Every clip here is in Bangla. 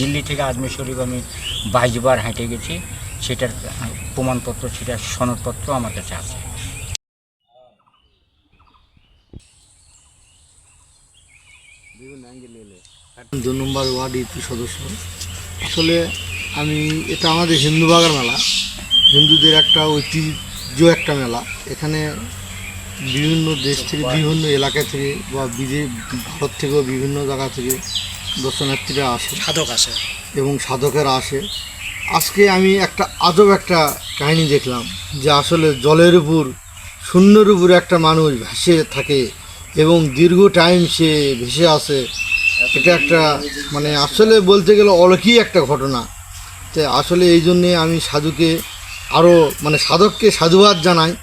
দিল্লি থেকে আজমির শরীফ আমি বাইশবার হেঁটে গেছি। সেটার প্রমাণপত্র সেটার সনদপত্র আমার কাছে আছে। দু নম্বর ওয়ার্ড ইউপি সদস্য। আসলে আমি, এটা আমাদের হিন্দু বাগার মেলা। হিন্দুদের একটা ঐতিহ্য একটা মেলা। এখানে বিভিন্ন দেশ থেকে, বিভিন্ন এলাকা থেকে বা বিদেশ, ভারত থেকেও বিভিন্ন জায়গা থেকে দর্শনার্থীরা আসে। সাধক আসে। এবং সাধকেরা আসে। আজকে আমি একটা আজব একটা কাহিনী দেখলাম যে আসলে জলের উপর শূন্যের উপর একটা মানুষ ভেসে থাকে এবং দীর্ঘ টাইম সে ভেসে আসে। এটা একটা মানে আসলে বলতে গেলে অলৌকিক একটা ঘটনা। তো আসলে এই জন্যে আমি সাধুকে আরও মানে সাধককে সাধুবাদ জানাই।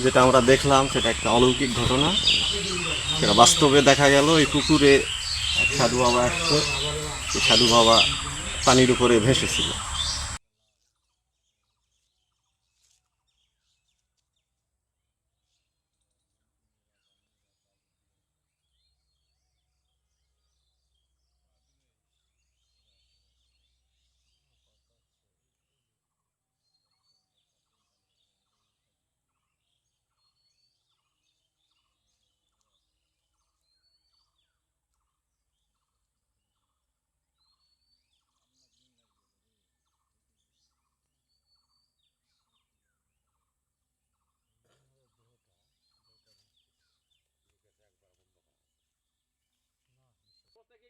যেটা আমরা দেখলাম, সেটা একটা অলৌকিক ঘটনা। সেটা বাস্তবে দেখা গেল এই পুকুরে এক সাধু বাবা সেই সাধু বাবা পানির উপরে ভেসেছিল।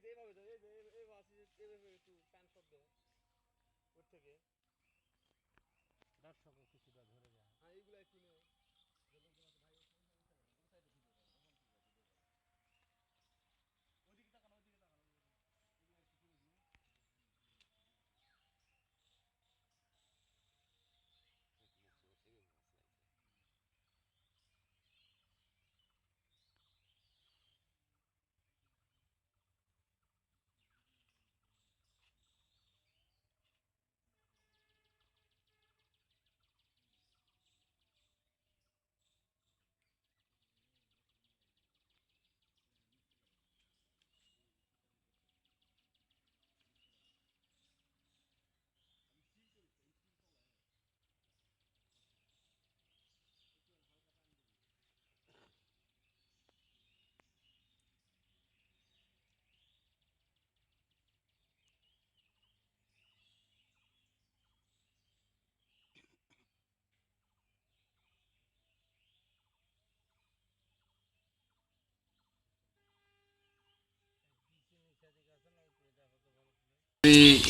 এই এইভাবে এই এইভাবে একটু কান শব্দ ওর থেকে। দর্শক কিছুটা ধরে যায় হ্যাঁ এইগুলো একটু নেই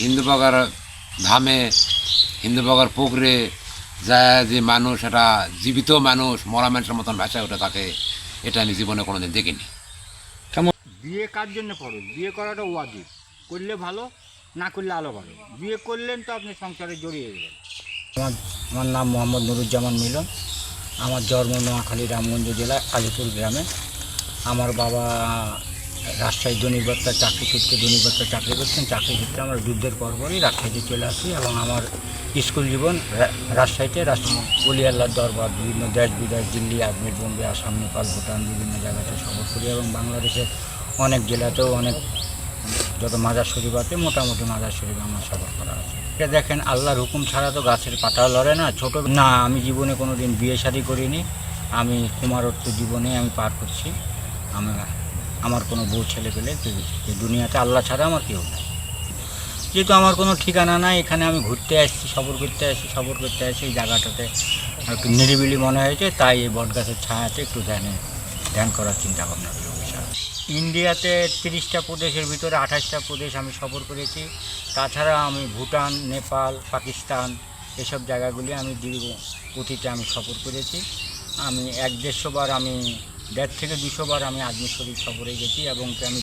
হিন্দুবাগার ধামে হিন্দুবাগার পুকুরে যায় যে মানুষ এটা জীবিত মানুষ মরা মানুষের মতন ভাষায় ওঠে তাকে এটা আমি জীবনে কোনোদিন দেখিনি। কেমন? বিয়ে কার জন্য করুন বিয়ে করাটা ওয়াজিব। করলে ভালো না করলে আলো ভালো। বিয়ে করলেন তো আপনি সংসারে জড়িয়ে গেলেন। আমার আমার নাম মোহাম্মদ নুরুজ্জামান মিলন। আমার জন্ম নোয়াখালী রামগঞ্জ জেলা আলিপুর গ্রামে। আমার বাবা রাজশাহী দনিবত্তা চাকরি সূত্রে দনিবত্তা চাকরি করছেন, চাকরি সূত্রে আমার যুদ্ধের পরপরই রাজশাহীতে চলে আসি এবং আমার স্কুল জীবন রাজশাহীতে বলি আল্লাহর দরবার, বিভিন্ন দেশ বিদেশ, দিল্লি, আজমির, বোম্বে, আসাম, নেপাল, ভুটান, বিভিন্ন জায়গাতে সফর করি এবং বাংলাদেশের অনেক জেলাতেও অনেক যত মাজার শরীফ আছে, মোটামুটি মাজার শরীফ আমার সফর করা আছে। এটা দেখেন, আল্লাহর হুকুম ছাড়া তো গাছের পাতা লড়ে না, ছোট না, আমি জীবনে কোনো দিন বিয়ে শাদি করিনি, আমি কুমারত্ব জীবনে আমি পার করছি, আমি আমার কোনো বউ ছেলে পেলে এই দুনিয়াতে আল্লাহ ছাড়া আমার কেউ নাই। যেহেতু আমার কোনো ঠিকানা নাই, এখানে আমি ঘুরতে আসছি সফর করতে আসছি সফর করতে আসছি, এই জায়গাটাতে একটু নিরিবিলি মনে হয়েছে, তাই এই বটগাছের ছায়াতে একটু ধ্যানে ধ্যান করার চিন্তা ভাবনা ইন্ডিয়াতে তিরিশটা প্রদেশের ভিতরে আঠাশটা প্রদেশ আমি সফর করেছি। তাছাড়া আমি ভুটান, নেপাল, পাকিস্তান এসব জায়গাগুলি আমি দীর্ঘ অতীতে আমি সফর করেছি। আমি এক দেড়শো বার আমি দেড় থেকে দুশো বার আমি শরীফ সফরে গেছি এবং আমি